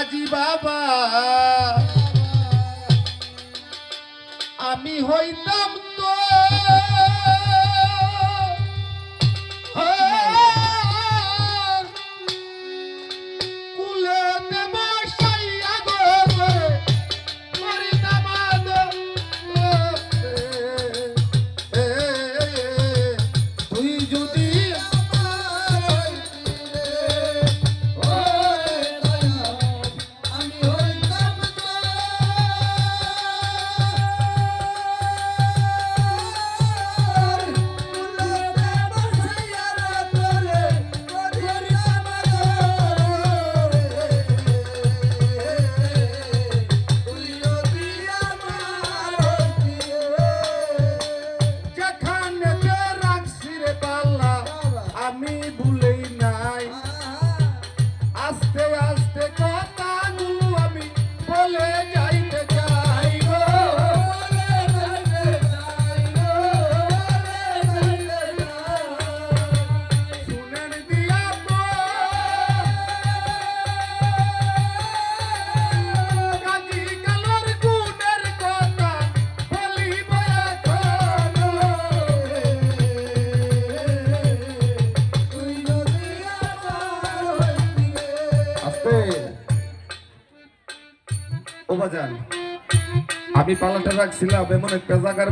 গাজী বাবা। আমি হইতাম তো করতেন আমি পালাটা রাখছিলাম এমন একটা জায়গার